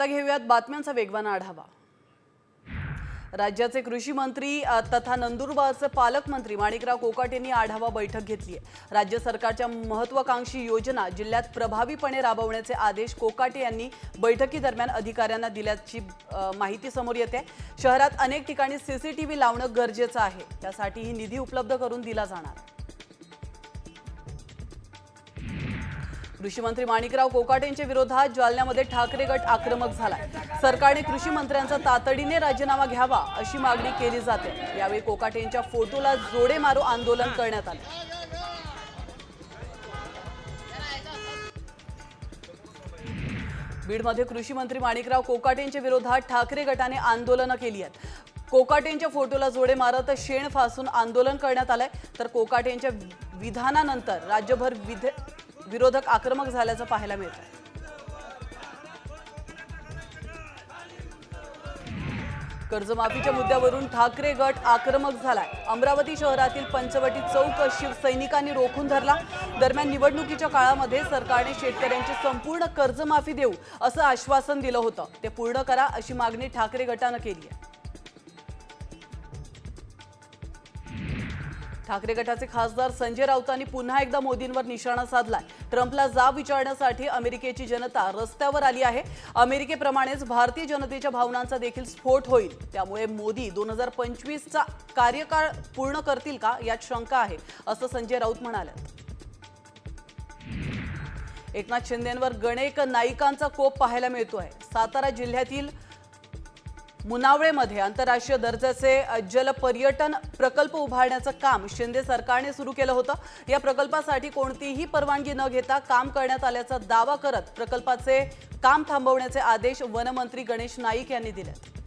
आता घेऊयात बातम्यांचा वेगवान आढावा. राज्याचे कृषी मंत्री तथा नंदुरबारचे पालकमंत्री माणिकराव कोकाट यांनी आढावा बैठक घेतली आहे. राज्य सरकारच्या महत्वाकांक्षी योजना जिल्ह्यात प्रभावीपणे राबवण्याचे आदेश कोकाटे यांनी बैठकीदरम्यान अधिकाऱ्यांना दिल्याची माहिती समोर येते. शहरात अनेक ठिकाणी सीसीटीव्ही लावणं गरजेचं आहे. त्यासाठीही निधी उपलब्ध करून दिला जाणार. कृषी मंत्री माणिकराव कोकाटेंच्या विरोधात जालन्यामध्ये ठाकरे गट आक्रमक झालाय. सरकारने कृषी मंत्र्यांचा तातडीने राजीनामा घ्यावा अशी मागणी केली जाते. यावेळी कोकाटेंच्या फोटोला जोडे मारो आंदोलन करण्यात आले. बीडमध्ये कृषी मंत्री माणिकराव कोकाटेंच्या विरोधात ठाकरे गटाने आंदोलनं केली आहेत. कोकाटेंच्या फोटोला जोडे मारत शेण फासून आंदोलन करण्यात आलंय. तर कोकाटेंच्या विधानानंतर राज्यभर विधे विरोधक आक्रमक झाल्याचं पाहायला मिळतं कर्जमाफीच्या मुद्द्यावरून ठाकरे गट आक्रमक झालाय. अमरावती शहरातील पंचवटी चौक शिवसैनिकांनी रोखून धरला. दरम्यान निवडणुकीच्या काळामध्ये सरकारने शेतकऱ्यांची संपूर्ण कर्जमाफी देऊ असं आश्वासन दिलं होतं. ते पूर्ण करा अशी मागणी ठाकरे गटानं केली आहे. ठाकरे गटाचे खासदार संजय राऊतांनी पुन्हा एकदा मोदींवर निशाणा साधलाय. ट्रम्पला जाब विचारण्यासाठी अमेरिकेची जनता रस्त्यावर आली आहे. अमेरिकेप्रमाणेच भारतीय जनतेच्या भावनांचा देखील स्फोट होईल. त्यामुळे मोदी दोन हजार पंचवीसचा कार्यकाळ पूर्ण करतील का यात शंका आहे असं संजय राऊत म्हणाले एकनाथ शिंदेंवर गणेक नाईकांचा कोप पाहायला मिळतोय. सातारा जिल्ह्यातील मुनावळेमध्ये आंतरराष्ट्रीय दर्जाचे जल पर्यटन प्रकल्प उभारण्याचं काम शिंदे सरकारने सुरू केलं होतं. या प्रकल्पासाठी कोणतीही परवानगी न घेता काम करण्यात आल्याचा दावा करत प्रकल्पाचे काम थांबवण्याचे आदेश वनमंत्री गणेश नाईक यांनी दिले